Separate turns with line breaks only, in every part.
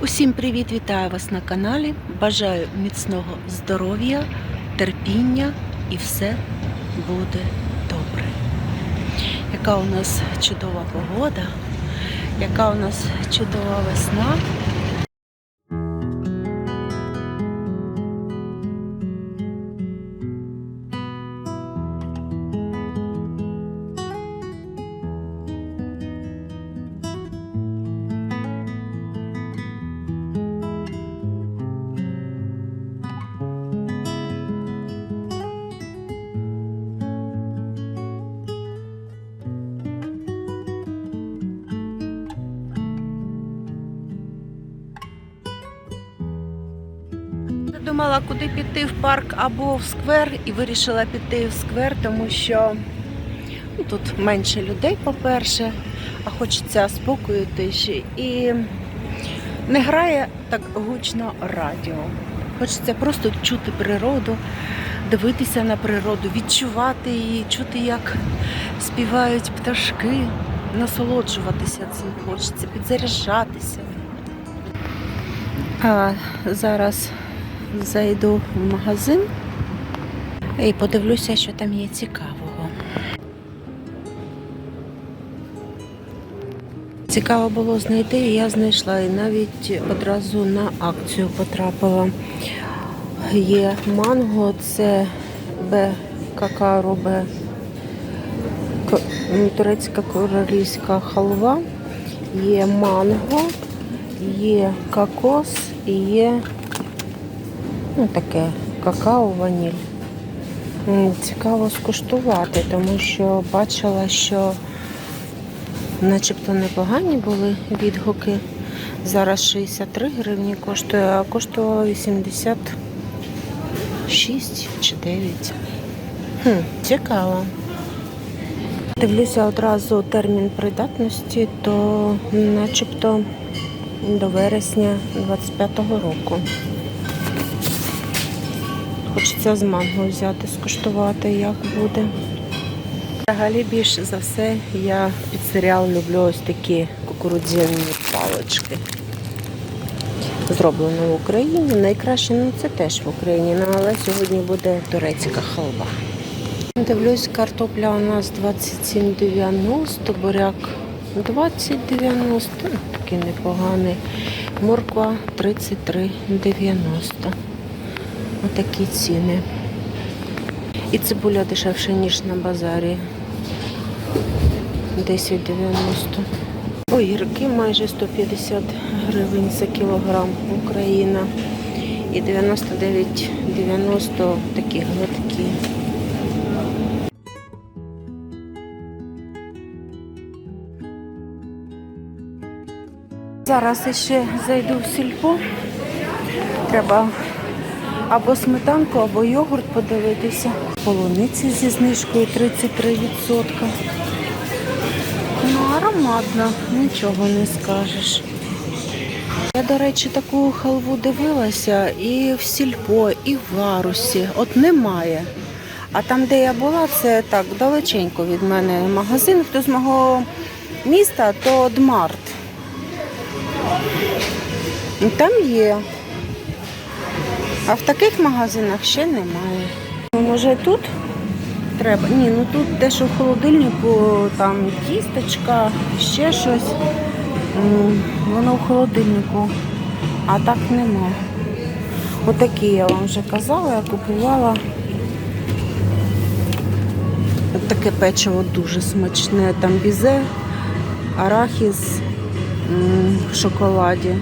Усім привіт! Вітаю вас на каналі. Бажаю міцного здоров'я, терпіння і все буде добре. Яка у нас чудова погода, яка у нас чудова весна. Думала, куди піти в парк або в сквер, і вирішила піти в сквер, тому що ну, тут менше людей, по-перше, а хочеться спокою тиші. І не грає так гучно радіо. Хочеться просто чути природу, дивитися на природу, відчувати її, чути, як співають пташки, насолоджуватися цим хочеться, підзаряджатися. А зараз зайду в магазин і подивлюся, що там є цікавого. Цікаво було знайти, і я знайшла і навіть одразу на акцію потрапила. Є манго, це Б какао, Б турецька королівська халва, є манго, є кокос і є ну, таке какао, ваніль. Цікаво скуштувати, тому що бачила, що начебто непогані були відгуки. Зараз 63 гривні коштує, а коштувало 86 чи 9. Хм, цікаво. Дивлюся одразу термін придатності, то начебто до вересня 25-го року. Хочеться з манго взяти, скуштувати, як буде. Взагалі більше за все я під серіал люблю ось такі кукурудзяні палички. Зроблено в Україні. Найкраще ну, це теж в Україні, ну, але сьогодні буде турецька халва. Дивлюсь, картопля у нас 27,90, буряк 20,90, ну, такий непоганий. Морква 33,90. Отакі ціни. І цибуля дешевше, ніж на базарі. 10,90. Огірки майже 150 гривень за кілограм Україна. І 99,90 такі гладкі. Зараз ще зайду в сільпо. Треба або сметанку, або йогурт подивитися. Полуниці зі знижкою 33%. Ну, ароматно, нічого не скажеш. Я, до речі, таку халву дивилася і в сільпо, і в варусі. От немає. А там, де я була, це так далеченько від мене магазин. Хто з мого міста, то Дмарт. Там є. А в таких магазинах ще немає. Ну, Може тут треба? Ні, ну тут те, що в холодильнику, там тістечка, ще щось. Воно в холодильнику, а так нема. Отакі я вам вже казала, я купувала. Таке печиво дуже смачне. Там бізе, арахіс в шоколаді.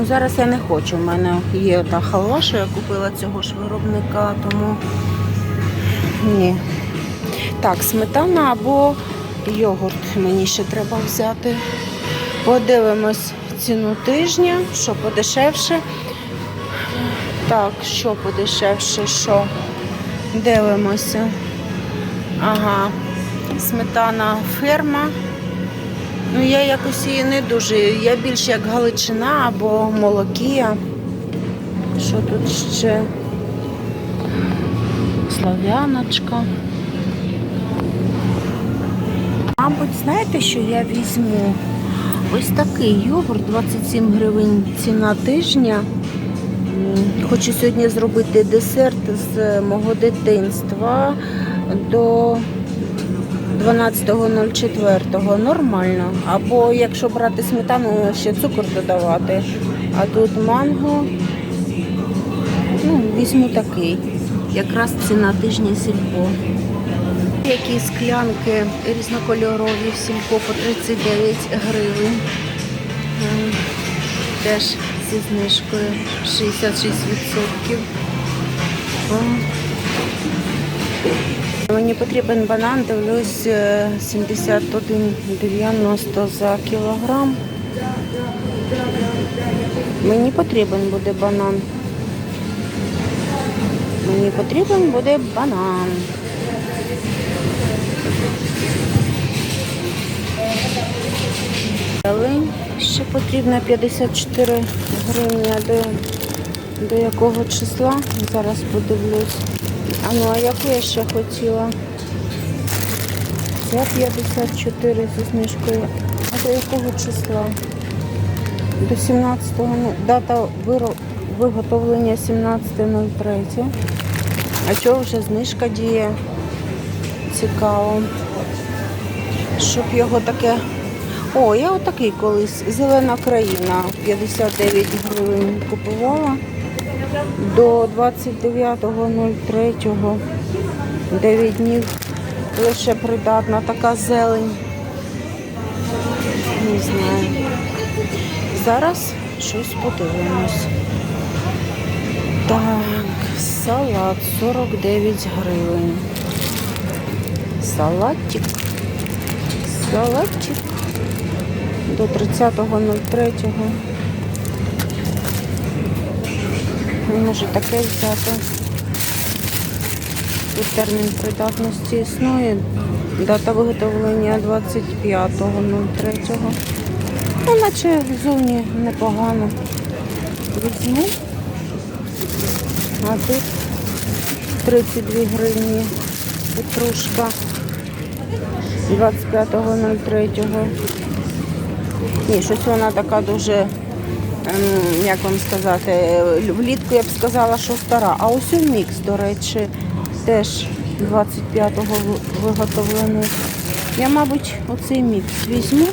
Ну зараз я не хочу. У мене є та халва, що я купила цього ж виробника, тому ні. Так, сметана або йогурт мені ще треба взяти. Подивимось ціну тижня, що подешевше. Так, що подешевше, що дивимося. Ага, сметана ферма. Ну, я якось її не дуже. Я більш як Галичина або Молокія. Що тут ще? Слав'яночка. Мабуть, знаєте, що я візьму? Ось такий йогурт 27 гривень ціна тижня. Хочу сьогодні зробити десерт з мого дитинства до 12.04. Нормально. Або якщо брати сметану, ще цукор додавати. А тут манго. Ну, візьму такий. Якраз ціна тижня сільпо. Які склянки різнокольорові в сільпо по 39 гривень. Теж зі знижкою 66%. Мені потрібен банан, дивлюсь, е, 71,90 за кілограм. Мені потрібен буде банан. Мені потрібен буде банан. Зелень ще потрібно 54 гривні. До, до якого числа? Зараз подивлюсь. А ну, а яку я ще хотіла? Ця 54 зі знижкою. А до якого числа? До 17-го. Ну, дата виготовлення 17.03. А чого вже знижка діє? Цікаво. Щоб його таке. О, я отакий колись. Зелена країна 59 гривень купувала. До 29.03 9 днів лише придатна така зелень. Не знаю. Зараз щось подивимось. Так, салат 49 гривень. Салатик. Салатик. До 30.03. Може таке взяти. Тут термін придатності існує. Дата виготовлення 25.03. Ну, наче зовні непогано. Візьму. А тут 32 гривні петрушка 25.03. Ні, щось вона така дуже, як вам сказати, влітку я б сказала, що стара. А ось у мікс, до речі, теж 25-го виготовлений. Я, мабуть, оцей мікс візьму,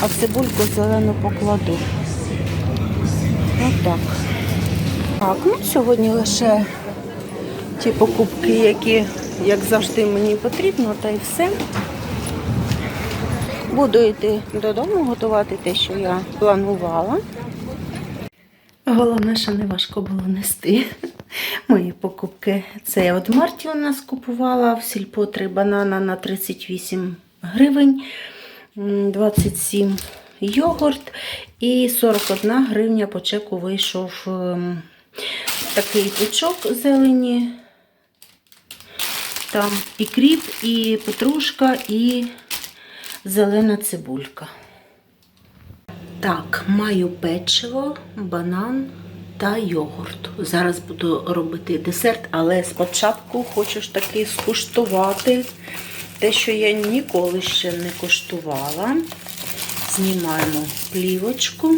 а цибульку зелену покладу. Отак. Так, ну сьогодні лише ті покупки, які, як завжди, мені потрібно, та й все. Буду йти додому, готувати те, що я планувала. Головне, що не важко було нести мої покупки. Це я от марті у нас купувала в сільпо 3 банана на 38 гривень, 27 йогурт і 41 гривня по чеку вийшов ем, такий пучок зелені. Там і кріп, і петрушка, і зелена цибулька. Так, маю печиво, банан та йогурт. Зараз буду робити десерт, але спочатку хочу таки скуштувати те, що я ніколи ще не коштувала. Знімаємо плівочку,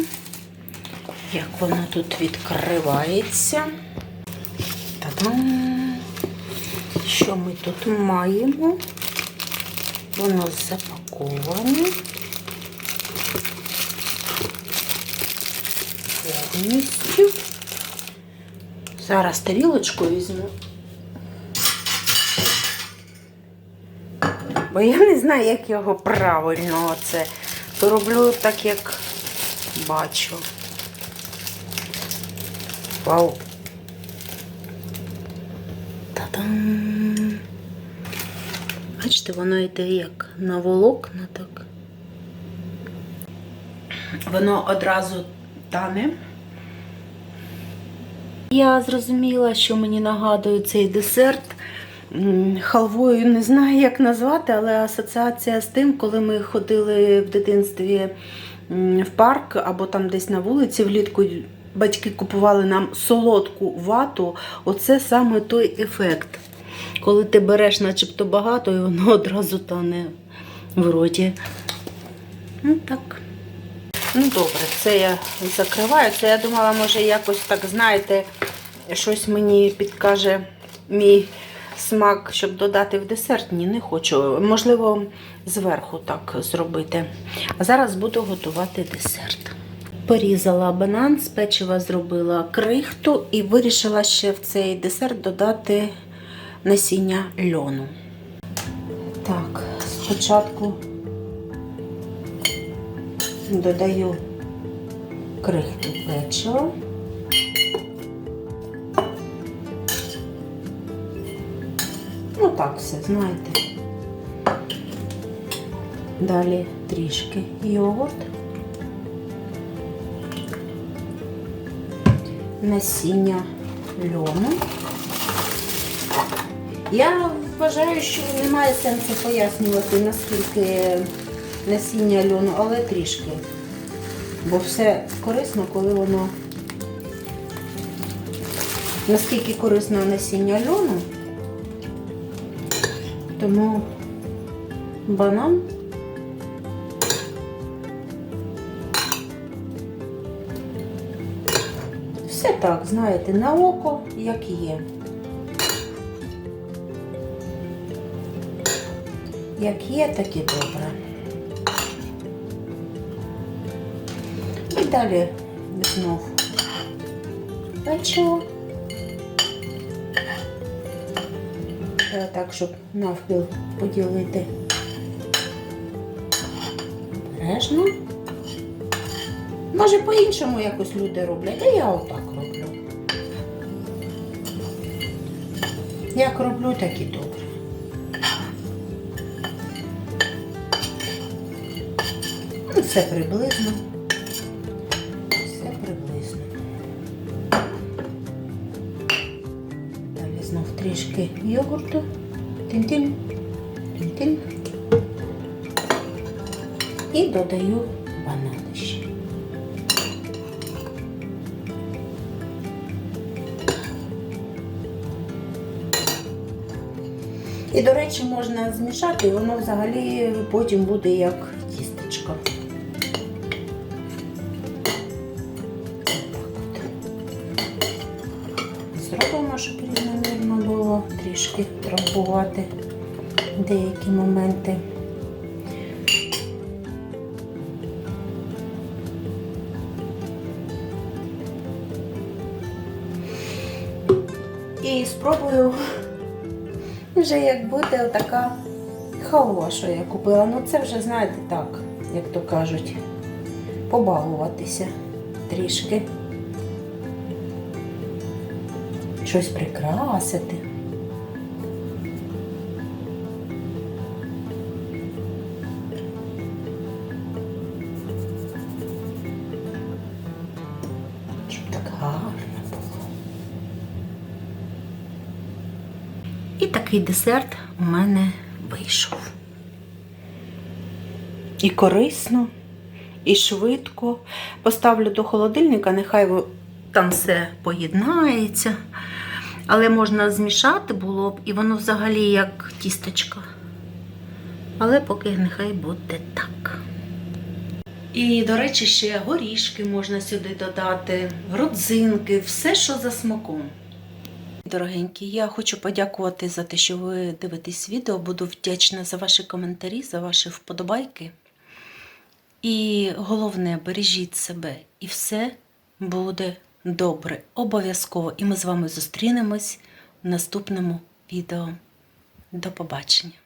як воно тут відкривається. Та-дам! Що ми тут маємо? Воно запаковане. Повністю. Зараз тарілочку візьму. Бо я не знаю, як його правильно оце. То роблю так, як бачу. Вау. Та-дам! Бачите, воно йде як на волокна, так. Воно одразу тане. Я зрозуміла, що мені нагадує цей десерт. Халвою не знаю, як назвати, але асоціація з тим, коли ми ходили в дитинстві в парк або там десь на вулиці влітку. Батьки купували нам солодку вату. Оце саме той ефект. Коли ти береш начебто багато, і воно одразу тане в роті. Ну так. Ну добре, це я закриваю. Це я думала, може якось так, знаєте, щось мені підкаже мій смак, щоб додати в десерт. Ні, не хочу. Можливо, зверху так зробити. А зараз буду готувати десерт. Порізала банан, з печива зробила крихту і вирішила ще в цей десерт додати насіння льону. Так, спочатку додаю крихту печива. Ну так все, знаєте. Далі трішки йогурт. Насіння льону. Я вважаю, що немає сенсу пояснювати, наскільки насіння льону, але трішки. Бо все корисно, коли воно наскільки корисно насіння льону, тому банан все так, знаєте, на око, як є. Як є, так і добре. І далі знов печиво. Е, Так, щоб навпіл поділити обережно. Може, по-іншому якось люди роблять, а я отак роблю. Як роблю, так і добре. Все приблизно. Все приблизно. Далі знов трішки йогурту. Тин-тин. Тин-тин. І додаю банани ще. І, до речі, можна змішати, і воно взагалі потім буде як тістечко. Трішки деякі моменти. І спробую вже як буде така халва, що я купила. Ну це вже, знаєте, так, як то кажуть, побалуватися трішки. Щось прикрасити. Такий десерт у мене вийшов. І корисно, і швидко. Поставлю до холодильника, нехай там все поєднається. Але можна змішати було б, і воно взагалі як тістечко. Але поки нехай буде так. І, до речі, ще горішки можна сюди додати, родзинки, все, що за смаком. Дорогенькі, я хочу подякувати за те, що ви дивитесь відео. Буду вдячна за ваші коментарі, за ваші вподобайки. І головне, бережіть себе, і все буде добре. Обов'язково. І ми з вами зустрінемось в наступному відео. До побачення!